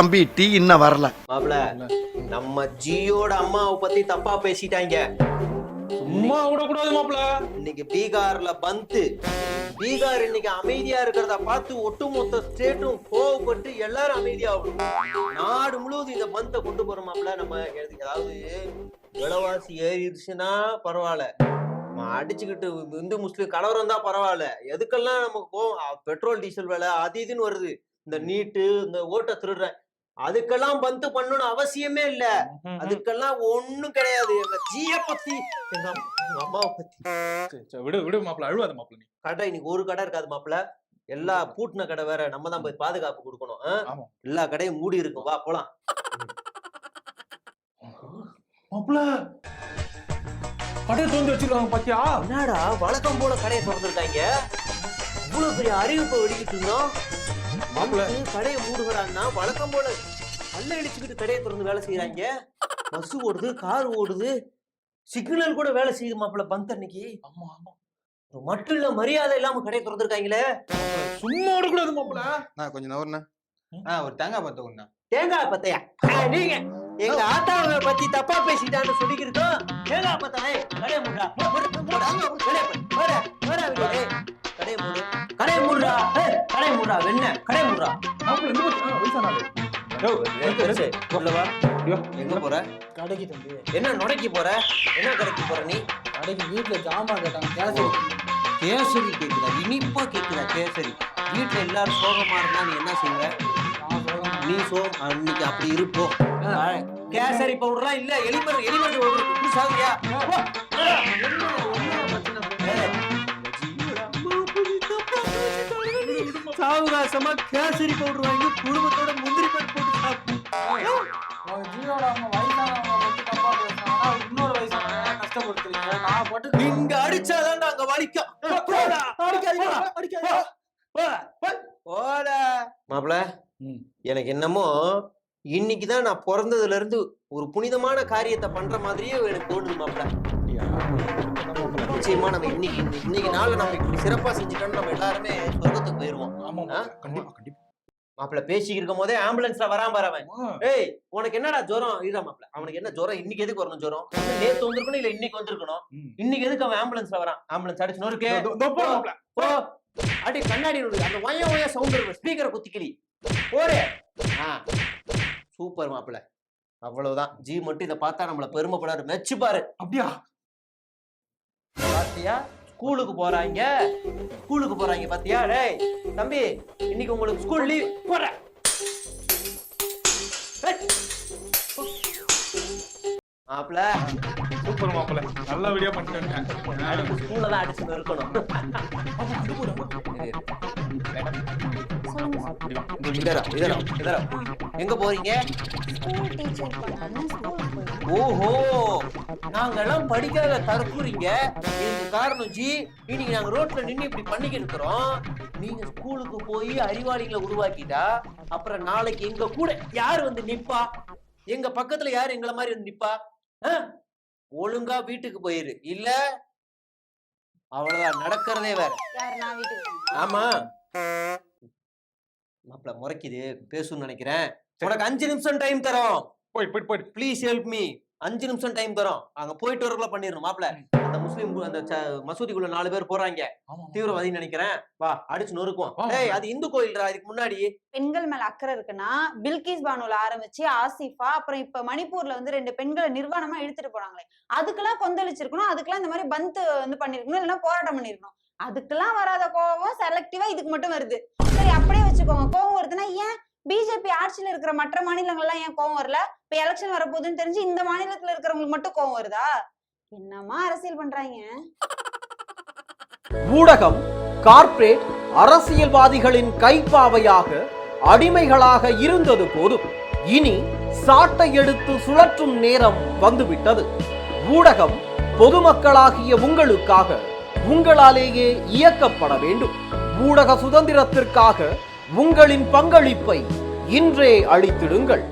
தம்பி டீ இன்னும் வரல. மாப்ள நம்ம ஜியோட அம்மாவை பத்தி தப்பா பேசிட்டாங்க. சும்மா விடக்கூடாது மாப்ள இன்னைக்கு பீகார்ல பந்து பீகார் இன்னைக்கு அமைதியா இருக்கிறத பார்த்து ஒட்டுமொத்த ஸ்டேட்டும் கோவப்பட்டு எல்லாரும் அமைதியாகணும் நாடு முழுவதும் இந்த பந்தை கொண்டு போறோமாப்ல நம்ம எது- அதாவது விலைவாசி ஏறிடுச்சுன்னா பரவாயில்ல. நம்ம அடிச்சுக்கிட்டு இந்து முஸ்லீம் கலவரம் தான் பரவாயில்ல. எதுக்கெல்லாம் நம்ம கோவம் பெட்ரோல் டீசல் விலை அது இதுன்னு வருது. இந்த நீட்டு இந்த ஓட்ட திருடுறேன். அதுக்கெல்லாம் பந்து பண்ணணும்னு அவசியமே இல்ல. அதுக்கெல்லாம் ஒண்ணும் கிடையாது. எங்க ஜிய பத்தி எங்க அம்மா- எங்க அம்மாவை பத்தி. விடு விடு மாப்ள அழுவாத மாப்ள நீ. கடை இன்னைக்கு ஒரு கடை இருக்காது மாப்பிள. எல்லா பூட்டின கடை வேற. நம்ம தான் போய் பாதுகாப்பு கொடுக்கணும். எல்லா கடையும் மூடி இருக்கும் வா போலாம். மாப்ள கடை திறந்து வச்சிருக்காங்க பாத்தியா? என்னடா வழக்கம் போல கடையை திறந்துருக்காங்க. இவ்வளவு பெரிய அறிவிப்பை வெளியிட்டு இருந்தோம் கடையை மூடுகிறான்னா வழக்கம் போல கல்ல இடிச்சுக்கிட்டு கடையை திறந்து வேலை செய்யறாங்க பஸ் ஓடுது கார் ஓடுது. சிக்னல் கூட வேலை செய்யுது மாப்பிள பந்த் அன்னைக்கு. ஆமா ஆமா. மட்டும் இல்ல மரியாதை இல்லாம கடையை திறந்துருக்காங்களே. சும்மா விடக்கூடாது மாப்ள நான் கொஞ்சம் நவர்ண்ணா. ஆ ஒரு தேங்காய் பத்த ஒண்ணா தேங்காய் பத்தையா? நீங்க எங்க ஆத்தாவை பத்தி தப்பா பேசிட்டான்னு சொல்லிக்கிருக்கோம். தேங்காய் பத்தாவே கடையை மூடு, மூடு, மூடு, கடையை மூடு, மூடு, மூடு, கடையை மூடு. கடையை மூடுறா ஏய், கடையை மூடுறா வெண்ண கடையை மூடுறா மாப்ள இந்த பத்தி வயசானாரு. எங்க போற? கடைக்கு தம்பி. என்ன நுடைக்கு போற? என்ன கடைக்கு போற நீ? கடைக்கு வீட்டுல ஜாமான் கேட்டாங்க. கேஸ் கேசரி. கேக்குதா? இனிப்பா கேக்குதா கேசரி? வீட்டுல எல்லாரும் சோகமா இருந்தா நீ என்ன செய்வ? சொல்றேன் நீ சோ அன்னைக்கு அப்படி இருப்போம் கேசரி பவுடர்லாம் இல்ல எலிமர் எலிமர் பவுடர். சாகுறியா சாவகாசமா கேசரி பவுடர் வாங்கி குடும்பத்தோட முந்திரி பருப்பு போட்டு சாப்பிட்டு இங்க அடிச்சாதான் அங்க வலிக்கும். போடா. போடா. மாப்பிள. எனக்கு என்னமோ இன்னைக்குதான் நான் பிறந்ததுல இருந்து ஒரு புனிதமான காரியத்தை பண்ற மாதிரியே எனக்கு தோணுது மாப்பிள. நிச்சயமா நம்ம இன்னைக்கு இன்னைக்கு நாள்ல நம்ம இப்படி சிறப்பா செஞ்சுட்டோம்னு நம்ம எல்லாருமே சொர்க்கத்துக்கு போயிருவோம். ஆமா ஆ? கண்டிப்பா கண்டிப்பா. மாப்பிள பேசிக்கிட்டு இருக்கும் போதே ஆம்புலன்ஸ்ல வராம வரவன். ஏய் உனக்கு என்னடா ஜுரம்? இதுதான் மாப்பிள அவனுக்கு என்ன ஜுரம்? இன்னைக்கு எதுக்கு வரணும் ஜுரம்? நேத்து வந்திருக்கணும் இல்ல இன்னைக்கு வந்திருக்கணும். இன்னைக்கு எதுக்கு அவன் ஆம்புலன்ஸ்ல வரான்? ஆம்புலன்ஸ் அடிச்சு. போ அடி கண்ணாடி. அந்த ஒய ஒய சவுண்ட் இருக்கும் ஸ்பீக்கரை குத்திக்கிளி. போரே சூப்பர் மாப்பிள அவ்வளவுதான். ஜி மட்டும் இதை பார்த்தா நம்மள பெருமைப்படாரு. மெச்சு பாரு. அப்படியா? பாத்தியா? ஸ்கூலுக்கு போறாங்க. ஸ்கூலுக்கு போறாங்க பாத்தியா? டேய் தம்பி இன்னைக்கு உங்களுக்கு ஸ்கூல் லீவ் போற. மாப்பிள. சூப்பர் மாப்ள நல்ல வீடியோ பண்ணிட்டேன் ஸ்கூல்ல தான் அடிச்சு இருக்கணும். இதரா இதரா இதரா. எங்க போறீங்க? ஓஹோ நாங்கெல்லாம் படிக்காத தற்கூறீங்க. இதுக்கு காரணம் ஜி இன்னைக்கு நாங்க ரோட்ல நின்னு இப்படி பண்ணிக்கிட்டு இருக்கிறோம். நீங்க ஸ்கூலுக்கு போய் அறிவாளிகளை உருவாக்கிட்டா அப்புறம் நாளைக்கு எங்க கூட யார் வந்து நிப்பா? எங்க பக்கத்துல யார் எங்களை மாதிரி வந்து நிப்பா? ஆ? ஒழுங்கா வீட்டுக்கு போயிரு. இல்ல அவ்வளவுதான். நடக்கிறதே வேற. ஆமா. மாப்பிள முறைக்குது. பேசணும்னு நினைக்கிறேன். உனக்கு அஞ்சு நிமிஷம் டைம் தரோம். போயிட்டு போயிட்டு போயிட்டு ப்ளீஸ் ஹெல்ப் மீ அஞ்சு நிமிஷம் டைம் தரோம் அங்க போயிட்டு வரக்குள்ள பண்ணிடணும் மாப்ள அந்த முஸ்லீம் அந்த மசூதிக்குள்ள நாலு பேர் போறாங்க. ஆமா தீவிரவாதின்னு நினைக்கிறேன். வா அடிச்சு நொறுக்குவோம். ஆமா. டேய் அது இந்து கோயில்டா இதுக்கு முன்னாடி? பெண்கள் மேல அக்கறை இருக்குன்னா பில்கிஸ் பானுல ஆரம்பிச்சு ஆசிஃபா அப்புறம் இப்ப மணிப்பூர்ல வந்து ரெண்டு பெண்களை நிர்வாணமா இழுத்துட்டு போனாங்களே. அதுக்கெல்லாம் கொந்தளிச்சிருக்கணும். அதுக்கெல்லாம் இந்த மாதிரி பந்த் வந்து பண்ணிருக்கணும். இல்லைன்னா போராட்டம் பண்ணிருக்கணும். அதுக்கெல்லாம் வராத கோவம் செலக்டிவா இதுக்கு மட்டும் வருது. சரி அப்படியே வச்சுக்கோங்க. கோவம் வருதுன்னா ஏன் பிஜேபி ஆட்சியில இருக்கிற மற்ற மாநிலங்கள்லாம் ஏன் கோவம் வரல? இப்ப எலெக்ஷன் வரப்போகுதுன்னு தெரிஞ்சு இந்த மாநிலத்துல இருக்கிறவங்களுக்கு மட்டும் கோவம் வருதா? என்னமா அரசியல் பண்றாங்க? ஊடகம் கார்ப்பரேட் அரசியல்வாதிகளின் கைப்பாவையாக அடிமைகளாக இருந்தது போதும். இனி சாட்டை எடுத்து சுழற்றும் நேரம் வந்துவிட்டது. ஊடகம் பொதுமக்களாகிய உங்களுக்காக உங்களாலேயே இயக்கப்பட வேண்டும். ஊடக சுதந்திரத்திற்காக உங்களின் பங்களிப்பை இன்றே அளித்திடுங்கள்.